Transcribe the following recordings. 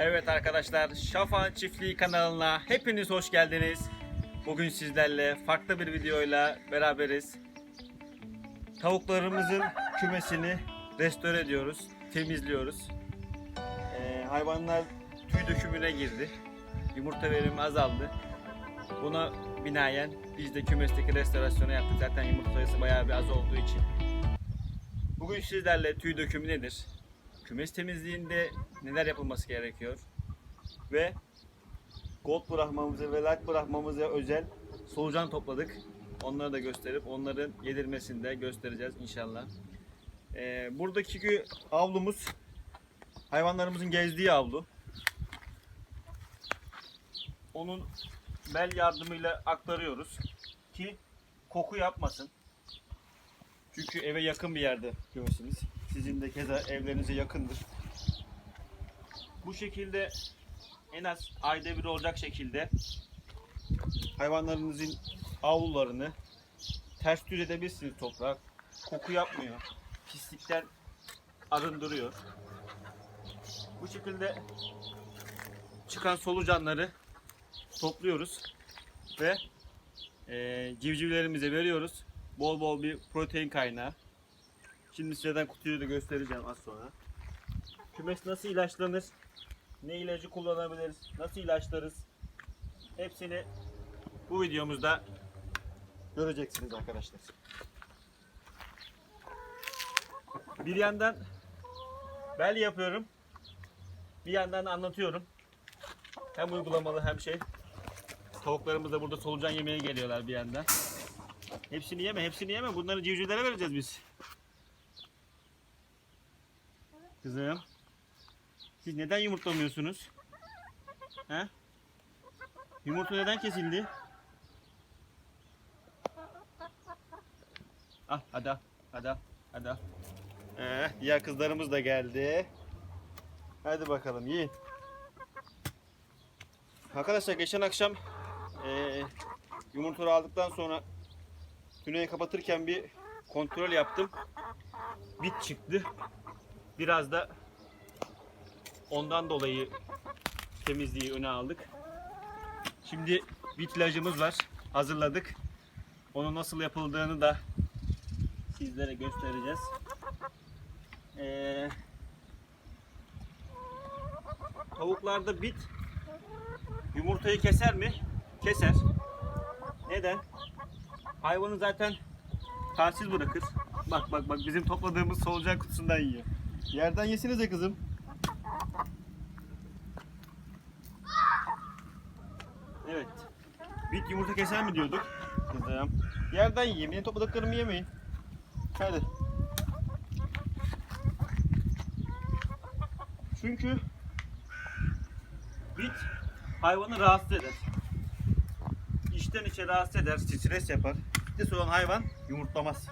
Evet arkadaşlar Şafan Çiftliği kanalına hepiniz hoş geldiniz. Bugün sizlerle farklı bir videoyla beraberiz. Tavuklarımızın kümesini restore ediyoruz, temizliyoruz. Ee, hayvanlar tüy dökümüne girdi. Yumurta verimi azaldı. Buna binaen biz de kümesteki restorasyonu yaptık. Zaten yumurta sayısı bayağı bir az olduğu için. Bugün sizlerle tüy dökümü nedir? Kümes temizliğinde neler yapılması gerekiyor? Ve gold bırakmamızı ve light bırakmamıza özel solucan topladık. Onları da gösterip onların yedirmesini de göstereceğiz inşallah. Ee, buradaki avlumuz hayvanlarımızın gezdiği avlu. Onun bel yardımıyla aktarıyoruz ki koku yapmasın. Çünkü eve yakın bir yerde kümesimiz. Sizin de keza evlerinize yakındır. Bu şekilde en az ayda bir olacak şekilde hayvanlarınızın avlularını ters düz edebilirsiniz toprağa. Koku yapmıyor. Pislikten arındırıyor. Bu şekilde çıkan solucanları topluyoruz ve eee civcivlerimize veriyoruz. Bol bol bir protein kaynağı. Şimdi sizden kutuyu da göstereceğim az sonra. Kümes nasıl ilaçlanır? Ne ilacı kullanabiliriz? Nasıl ilaçlarız? Hepsini bu videomuzda göreceksiniz arkadaşlar. Bir yandan bel yapıyorum. Bir yandan anlatıyorum. Hem uygulamalı hem şey. Tavuklarımız da burada solucan yemeye geliyorlar bir yandan. Hepsini yeme, hepsini yeme. Bunları civcivlere vereceğiz biz. Kızım. Siz neden yumurtlamıyorsunuz? He? Yumurta neden kesildi? Al hadi al. Hadi al. Hadi. Ee, diğer kızlarımız da geldi. Hadi bakalım yiyin. Arkadaşlar geçen akşam ee, yumurtaları aldıktan sonra tüneyi kapatırken bir kontrol yaptım. Bit çıktı. Biraz da ondan dolayı temizliği öne aldık. Şimdi bit ilacımız var. Hazırladık. Onun nasıl yapıldığını da sizlere göstereceğiz. Ee, tavuklarda bit yumurtayı keser mi? Keser. Neden? Hayvanı zaten halsiz bırakır. Bak bak bak bizim topladığımız solucan kutusundan yiyor. Yerden yesinize kızım. Evet. Bit yumurta keser mi diyorduk? Kızım. Yerden yiyin. Benim topladıklarımı yemeyin. Hadi. Çünkü bit hayvanı rahatsız eder. İçten içe rahatsız eder, stres yapar. Stres olan hayvan yumurtlamaz.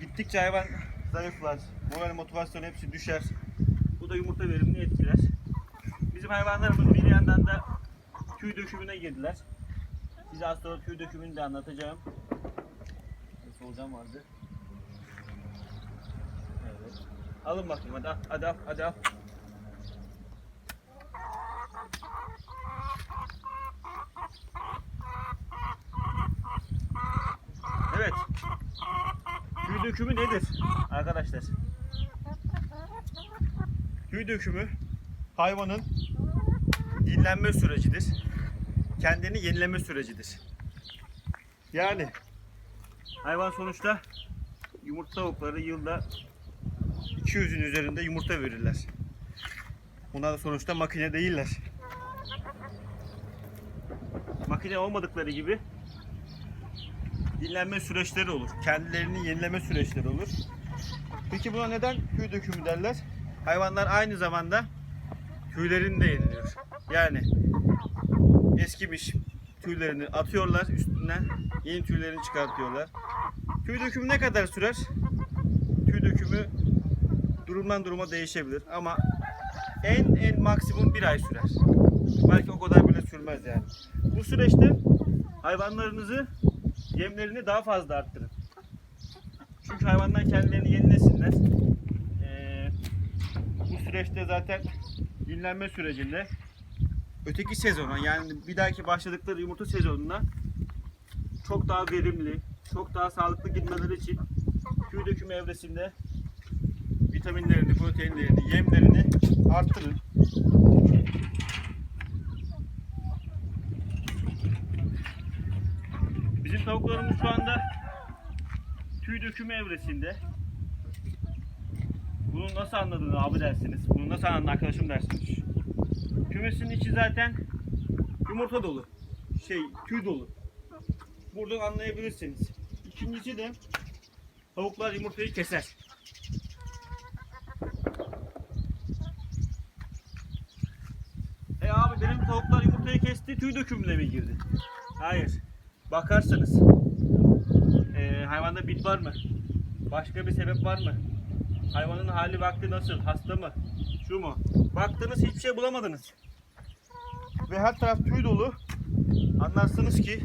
Gittikçe hayvan zayıflar, moral motivasyon hepsi düşer. Bu da yumurta verimini etkiler. Bizim hayvanlarımız bir yandan da tüy dökümüne girdiler. Size az sonra tüy dökümünü de anlatacağım. Solucan vardı. Evet. Alın bakayım hadi al, hadi hadi. Evet. Tüy dökümü nedir arkadaşlar? Tüy dökümü hayvanın dinlenme sürecidir. Kendini yenileme sürecidir. Yani hayvan sonuçta yumurta tavukları yılda 200'ün üzerinde yumurta verirler. Bunlar da sonuçta makine değiller. Makine olmadıkları gibi dinlenme süreçleri olur. Kendilerini yenileme süreçleri olur. Peki buna neden tüy dökümü derler? Hayvanlar aynı zamanda tüylerini de yeniliyor. Yani eskimiş tüylerini atıyorlar üstünden yeni tüylerini çıkartıyorlar. Tüy dökümü ne kadar sürer? Tüy dökümü durumdan duruma değişebilir ama en en maksimum bir ay sürer. Belki o kadar bile sürmez yani. Bu süreçte hayvanlarınızı yemlerini daha fazla arttırın. Çünkü hayvanlar kendilerini yenilesinler. Ee, bu süreçte zaten dinlenme sürecinde öteki sezona yani bir dahaki başladıkları yumurta sezonuna çok daha verimli, çok daha sağlıklı gitmeleri için tüy dökümü evresinde vitaminlerini, proteinlerini, yemlerini arttırın. Bizim tavuklarımız şu anda tüy dökümü evresinde. Bunu nasıl anladın abi dersiniz. Bunu nasıl anladın arkadaşım dersiniz. Kümesin içi zaten yumurta dolu. Şey tüy dolu. Buradan anlayabilirsiniz. İkincisi de tavuklar yumurtayı keser. E abi benim tavuklar yumurtayı kesti tüy dökümüne mi girdi? Hayır. Bakarsanız e, hayvanda bit var mı? Başka bir sebep var mı? Hayvanın hali vakti nasıl? Hasta mı? Şu mu? Baktınız hiçbir şey bulamadınız. Ve her taraf tüy dolu. Anlarsınız ki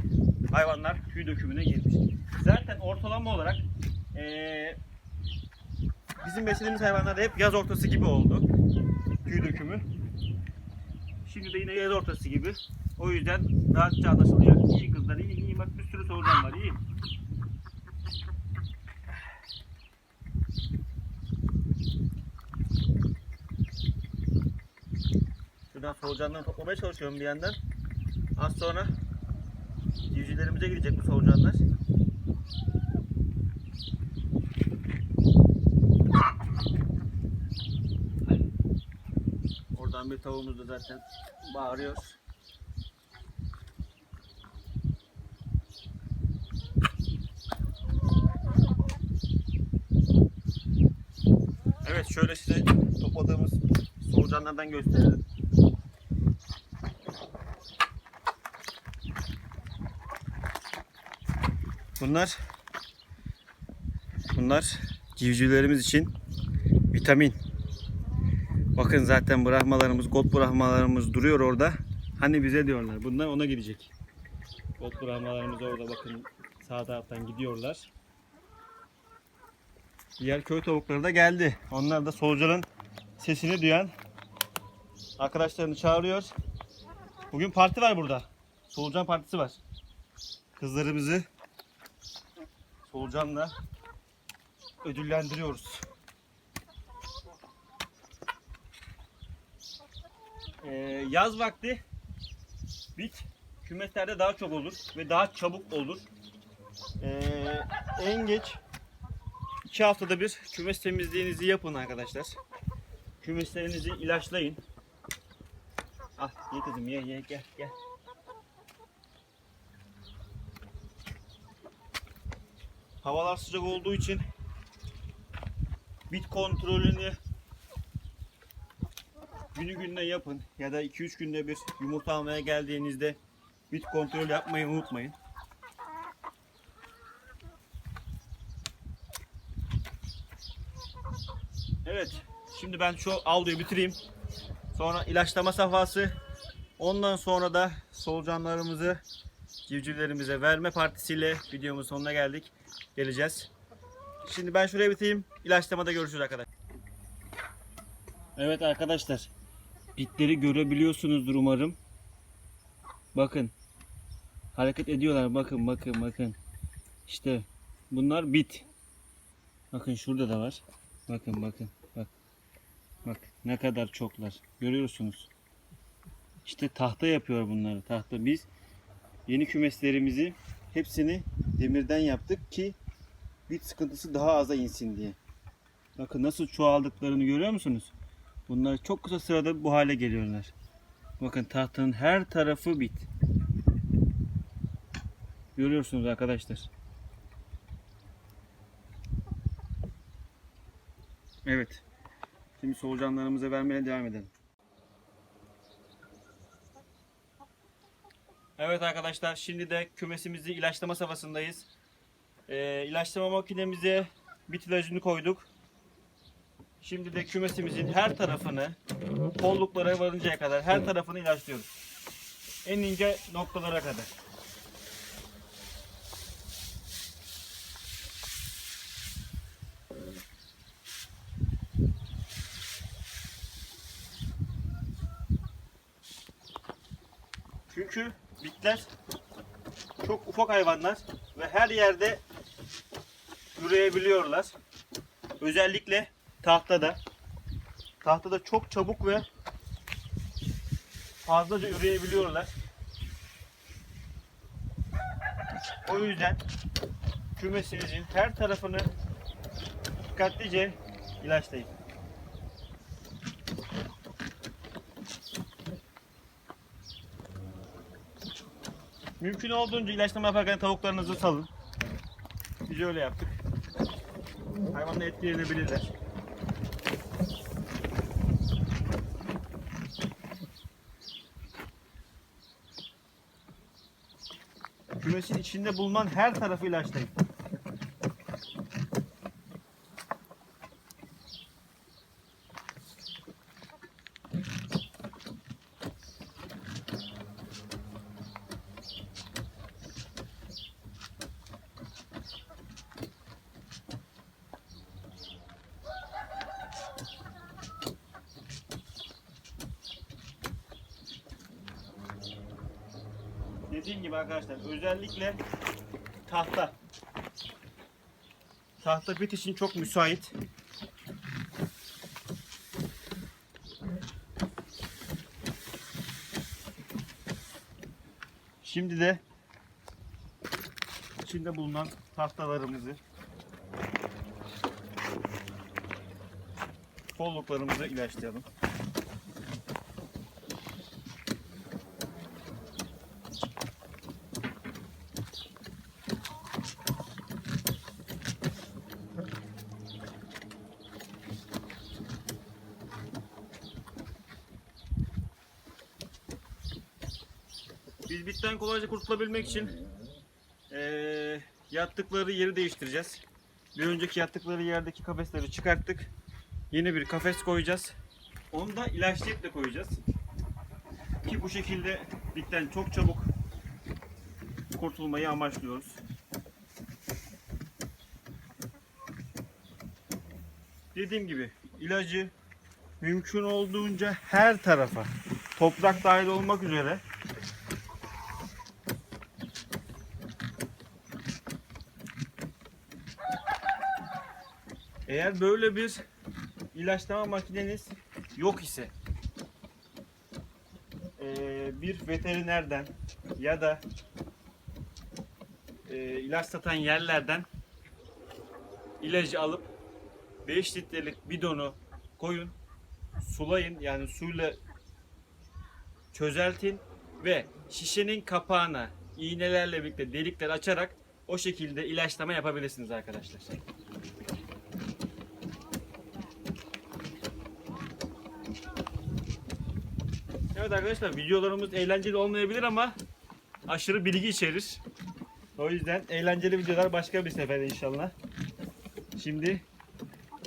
hayvanlar tüy dökümüne girmiş. Zaten ortalama olarak eee, bizim beslediğimiz hayvanlar hep yaz ortası gibi oldu. Tüy dökümü. Şimdi de yine yaz ortası gibi. O yüzden rahatça anlaşılıyor. İyi kızlar, iyi, iyi. Bak bir sürü solucan var, iyi. Şuradan solucanları toplamaya çalışıyorum bir yandan. Az sonra civcivlerimize gidecek bu solucanlar. Oradan bir tavuğumuz da zaten bağırıyor. Evet şöyle size topladığımız solucanlardan gösterelim. Bunlar bunlar civcivlerimiz için vitamin. Bakın zaten bırakmalarımız, gold bırakmalarımız duruyor orada. Hani bize diyorlar. Bunlar ona gidecek. Gold bırakmalarımız orada bakın sağ taraftan gidiyorlar. Diğer köy tavukları da geldi. Onlar da solucanın sesini duyan arkadaşlarını çağırıyor. Bugün parti var burada. Solucan partisi var. Kızlarımızı solucanla ödüllendiriyoruz. Ee, yaz vakti bit kümeslerde daha çok olur ve daha çabuk olur. Ee, en geç 2 haftada bir kümes temizliğinizi yapın arkadaşlar. Kümeslerinizi ilaçlayın. Ah ye kızım ye ye gel gel. Havalar sıcak olduğu için bit kontrolünü günü gününe yapın ya da 2-3 günde bir yumurta almaya geldiğinizde bit kontrol yapmayı unutmayın. Evet. Şimdi ben şu avluyu bitireyim. Sonra ilaçlama safhası. Ondan sonra da solucanlarımızı civcivlerimize verme partisiyle videomuzun sonuna geldik. Geleceğiz. Şimdi ben şuraya bitireyim. İlaçlamada görüşürüz arkadaşlar. Evet arkadaşlar. Bitleri görebiliyorsunuzdur umarım. Bakın. Hareket ediyorlar. Bakın bakın bakın. İşte bunlar bit. Bakın şurada da var. Bakın bakın. Bak. Bak ne kadar çoklar. Görüyorsunuz. İşte tahta yapıyor bunları. Tahta biz yeni kümeslerimizi hepsini demirden yaptık ki bit sıkıntısı daha aza insin diye. Bakın nasıl çoğaldıklarını görüyor musunuz? Bunlar çok kısa sırada bu hale geliyorlar. Bakın tahtanın her tarafı bit. Görüyorsunuz arkadaşlar. Evet. Şimdi solucanlarımıza vermeye devam edelim. Evet arkadaşlar şimdi de kümesimizi ilaçlama safhasındayız. Ee, ilaçlama makinemize bit ilacını koyduk. Şimdi de kümesimizin her tarafını kolluklara varıncaya kadar her tarafını ilaçlıyoruz. En ince noktalara kadar. Çünkü bitler çok ufak hayvanlar ve her yerde üreyebiliyorlar. Özellikle tahtada. Tahtada çok çabuk ve fazlaca üreyebiliyorlar. O yüzden kümesinizin her tarafını dikkatlice ilaçlayın. Mümkün olduğunca ilaçlama yaparken tavuklarınızı salın. Biz öyle yaptık. Hayvanla etkilenebilirler. Kümesin içinde bulunan her tarafı ilaçlayın. Dediğim gibi arkadaşlar özellikle tahta. Tahta bit için çok müsait. Şimdi de içinde bulunan tahtalarımızı kolluklarımızı ilaçlayalım. Biz bitten kolayca kurtulabilmek için eee, yattıkları yeri değiştireceğiz. Bir önceki yattıkları yerdeki kafesleri çıkarttık. Yeni bir kafes koyacağız. Onu da ilaçlayıp de koyacağız. Ki bu şekilde bitten çok çabuk kurtulmayı amaçlıyoruz. Dediğim gibi ilacı mümkün olduğunca her tarafa toprak dahil olmak üzere Eğer böyle bir ilaçlama makineniz yok ise eee, bir veterinerden ya da eee, ilaç satan yerlerden ilacı alıp 5 litrelik bidonu koyun, sulayın yani suyla çözeltin ve şişenin kapağına iğnelerle birlikte delikler açarak o şekilde ilaçlama yapabilirsiniz arkadaşlar. Arkadaşlar videolarımız eğlenceli olmayabilir ama aşırı bilgi içerir. O yüzden eğlenceli videolar başka bir sefer inşallah. Şimdi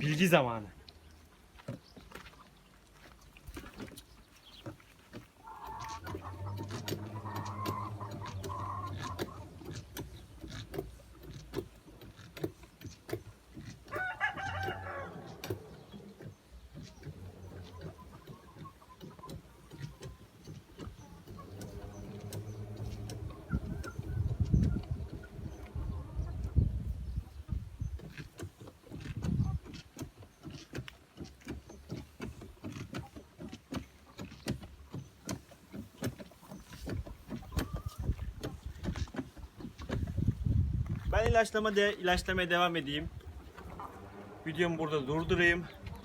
bilgi zamanı. Ben ilaçlama de ilaçlamaya devam edeyim. Videomu burada durdurayım.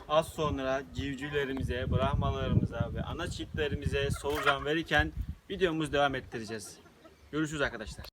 Az sonra civcivlerimize, brahmalarımıza ve ana çiftlerimize solucan verirken videomuzu devam ettireceğiz. Görüşürüz arkadaşlar.